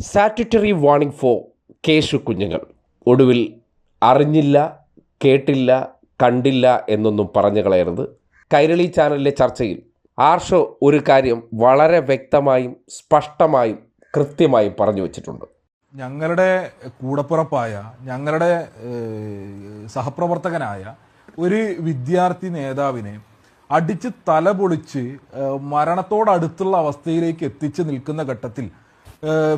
സാറ്റുറ്ററി warning four Keshu കുഞ്ഞുങ്ങൾ. ഒടുവിൽ അറിഞ്ഞില്ല കേട്ടില്ല കണ്ടില്ല എന്നൊന്നും പറഞ്ഞു കളയരുത്. കൈരളി ചാനലിലെ ചർച്ചയിൽ ആർഷോ ഒരു കാര്യം വളരെ വ്യക്തമായും സ്പഷ്ടമായും കൃത്യമായും പറഞ്ഞു വച്ചിട്ടുണ്ട്. ഞങ്ങളുടെ കൂടപ്പുറപ്പായ ഞങ്ങളുടെ സഹപ്രവർത്തകനായ ഒരു വിദ്യാർത്ഥി നേതാവിനെ അടിച്ച് തലപൊളിച്ച് മരണത്തോടടുത്തുള്ള അവസ്ഥയിലേക്ക് എത്തിച്ച് നിൽക്കുന്ന ഘട്ടത്തിൽ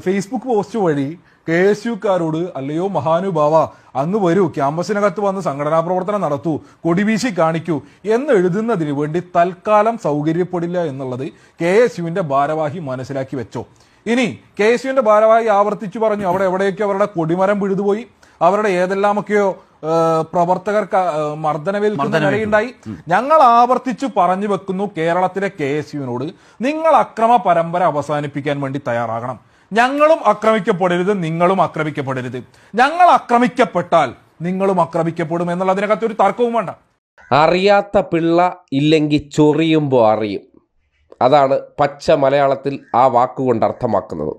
ഫേസ്ബുക്ക് പോസ്റ്റ് വഴി കെ എസ് യുക്കാരോട് അല്ലയോ മഹാനുഭാവ അങ്ങ് വരൂ. ക്യാമ്പസിനകത്ത് വന്ന് സംഘടനാ പ്രവർത്തനം നടത്തൂ. കൊടിവീശി കാണിക്കൂ. എന്ന് എഴുതുന്നതിന് വേണ്ടി തൽക്കാലം സൗകര്യപ്പെടില്ല എന്നുള്ളത് കെ എസ് യുവിന്റെ ഭാരവാഹി മനസ്സിലാക്കി വെച്ചോ. ഇനി കെ എസ് യുവിന്റെ ഭാരവാഹി ആവർത്തിച്ചു പറഞ്ഞു അവിടെ എവിടെയൊക്കെ അവരുടെ കൊടിമരം പിഴുതുപോയി അവരുടെ ഏതെല്ലാമൊക്കെയോ പ്രവർത്തകർ മർദ്ദനമേൽക്കുന്ന നിലയുണ്ടായി ഞങ്ങൾ ആവർത്തിച്ചു പറഞ്ഞു വെക്കുന്നു കേരളത്തിലെ കെ എസ് യുവിനോട് നിങ്ങൾ അക്രമ പരമ്പര അവസാനിപ്പിക്കാൻ വേണ്ടി തയ്യാറാകണം. ഞങ്ങളും ആക്രമിക്കപ്പെടരുത് നിങ്ങളും ആക്രമിക്കപ്പെടരുത്. ഞങ്ങൾ ആക്രമിക്കപ്പെട്ടാൽ നിങ്ങളും ആക്രമിക്കപ്പെടും എന്നുള്ള അതിനകത്ത് ഒരു തർക്കവും വേണ്ട. അറിയാത്ത പിള്ള ഇല്ലെങ്കിൽ ചൊറിയുമ്പോൾ അറിയും. അതാണ് പച്ച മലയാളത്തിൽ ആ വാക്കുകൊണ്ട് അർത്ഥമാക്കുന്നത്.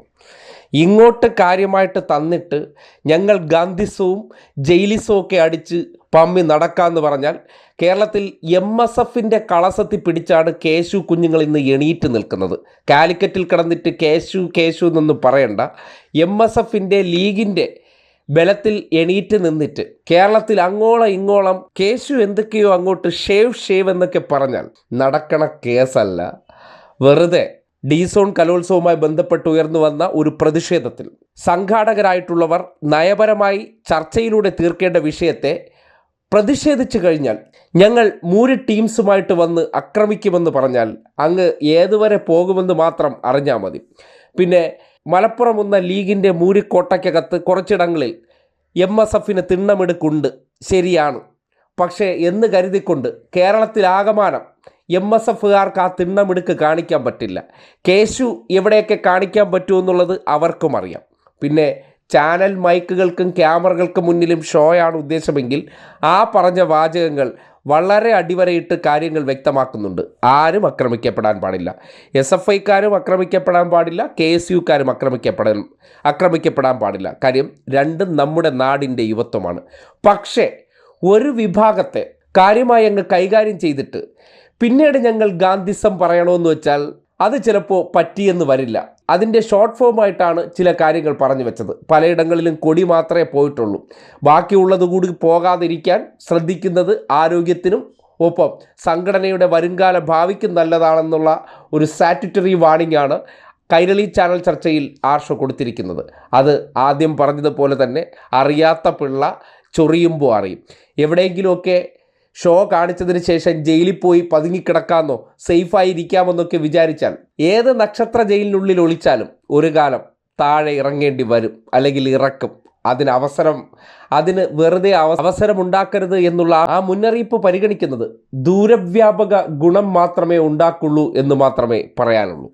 ഇങ്ങോട്ട് കാര്യമായിട്ട് തന്നിട്ട് ഞങ്ങൾ ഗാന്ധിസവും ജയിലിസവും ഒക്കെ അടിച്ച് പമ്മി നടക്കാമെന്ന് പറഞ്ഞാൽ കേരളത്തിൽ എം എസ് എഫിന്റെ കളസത്തിൽ പിടിച്ചാണ് കേശു കുഞ്ഞുങ്ങൾ ഇന്ന് എണീറ്റ് നിൽക്കുന്നത്. കാലിക്കറ്റിൽ കിടന്നിട്ട് കേശു കേശു എന്നൊന്നും പറയണ്ട. എം എസ് എഫിന്റെ ലീഗിന്റെ ബലത്തിൽ എണീറ്റ് നിന്നിട്ട് കേരളത്തിൽ അങ്ങോളം ഇങ്ങോളം കേശു എന്തൊക്കെയോ അങ്ങോട്ട് ഷേവ് ഷേവ് എന്നൊക്കെ പറഞ്ഞാൽ നടക്കണ കേസല്ല. വെറുതെ ഡീസോൺ കലോത്സവവുമായി ബന്ധപ്പെട്ട് ഉയർന്നു വന്ന ഒരു പ്രതിഷേധത്തിൽ സംഘാടകരായിട്ടുള്ളവർ നയപരമായി ചർച്ചയിലൂടെ തീർക്കേണ്ട വിഷയത്തെ പ്രതിഷേധിച്ചു കഴിഞ്ഞാൽ ഞങ്ങൾ മൂര് ടീംസുമായിട്ട് വന്ന് ആക്രമിക്കുമെന്ന് പറഞ്ഞാൽ അങ്ങ് ഏതുവരെ പോകുമെന്ന് മാത്രം അറിഞ്ഞാൽ മതി. പിന്നെ മലപ്പുറം എന്ന ലീഗിന്റെ മൂരിക്കോട്ടയ്ക്കകത്ത് കുറച്ചിടങ്ങളിൽ എം എസ് എഫിന് തിണ്ണമെടുക്കുണ്ട്. ശരിയാണ്. പക്ഷേ എന്ന് കരുതിക്കൊണ്ട് കേരളത്തിലാകമാനം എം എസ് എഫുകാർക്ക് ആ തിണ്ണമെടുക്ക് കാണിക്കാൻ പറ്റില്ല. കേശു എവിടെയൊക്കെ കാണിക്കാൻ പറ്റുമെന്നുള്ളത് അവർക്കും അറിയാം. പിന്നെ ചാനൽ മൈക്കുകൾക്കും ക്യാമറകൾക്കും മുന്നിലും ഷോയാണ് ഉദ്ദേശമെങ്കിൽ ആ പറഞ്ഞ വാചകങ്ങൾ വളരെ അടിവരയിട്ട് കാര്യങ്ങൾ വ്യക്തമാക്കുന്നുണ്ട്. ആരും ആക്രമിക്കപ്പെടാൻ പാടില്ല. എസ് എഫ് ഐക്കാരും ആക്രമിക്കപ്പെടാൻ പാടില്ല. കെ എസ് യുക്കാരും ആക്രമിക്കപ്പെടാൻ ആക്രമിക്കപ്പെടാൻ പാടില്ല. കാര്യം രണ്ടും നമ്മുടെ നാടിന്റെ യുവത്വമാണ്. പക്ഷേ ഒരു വിഭാഗത്തെ കാര്യമായി അങ്ങ് കൈകാര്യം ചെയ്തിട്ട് പിന്നീട് ഞങ്ങൾ ഗാന്ധിസം പറയണമെന്ന് വെച്ചാൽ അത് ചിലപ്പോൾ പറ്റിയെന്ന് വരില്ല. അതിന്റെ ഷോർട്ട് ഫോമായിട്ടാണ് ചില കാര്യങ്ങൾ പറഞ്ഞു വെച്ചത്. പലയിടങ്ങളിലും കൊടി മാത്രമേ പോയിട്ടുള്ളൂ. ബാക്കിയുള്ളത് കൂടി പോകാതിരിക്കാൻ ശ്രദ്ധിക്കുന്നത് ആരോഗ്യത്തിനും ഒപ്പം സംഘടനയുടെ വരുംകാല ഭാവിക്കും നല്ലതാണെന്നുള്ള ഒരു സാറ്റിറ്ററി വാണിംഗ് ആണ് കൈരളി ചാനൽ ചർച്ചയിൽ ആർഷോ കൊടുത്തിരിക്കുന്നത്. അത് ആദ്യം പറഞ്ഞതുപോലെ തന്നെ അറിയാത്ത പിള്ള ചൊറിയുമ്പോൾ അറിയും. എവിടെയെങ്കിലുമൊക്കെ ഷോ കാണിച്ചതിന് ശേഷം ജയിലിൽ പോയി പതുങ്ങിക്കിടക്കാമെന്നോ സേഫായി ഇരിക്കാമെന്നൊക്കെ വിചാരിച്ചാൽ ഏത് നക്ഷത്ര ജയിലിനുള്ളിൽ ഒളിച്ചാലും ഒരു കാലം താഴെ ഇറങ്ങേണ്ടി വരും അല്ലെങ്കിൽ ഇറക്കും. അതിന് അവസരം അതിന് വെറുതെ അവ- അവസരം ഉണ്ടാക്കരുത് എന്നുള്ള ആ മുന്നറിയിപ്പ് പരിഗണിക്കുന്നത് ദൂരവ്യാപക ഗുണം മാത്രമേ ഉണ്ടാക്കുള്ളൂ എന്ന് മാത്രമേ പറയാനുള്ളൂ.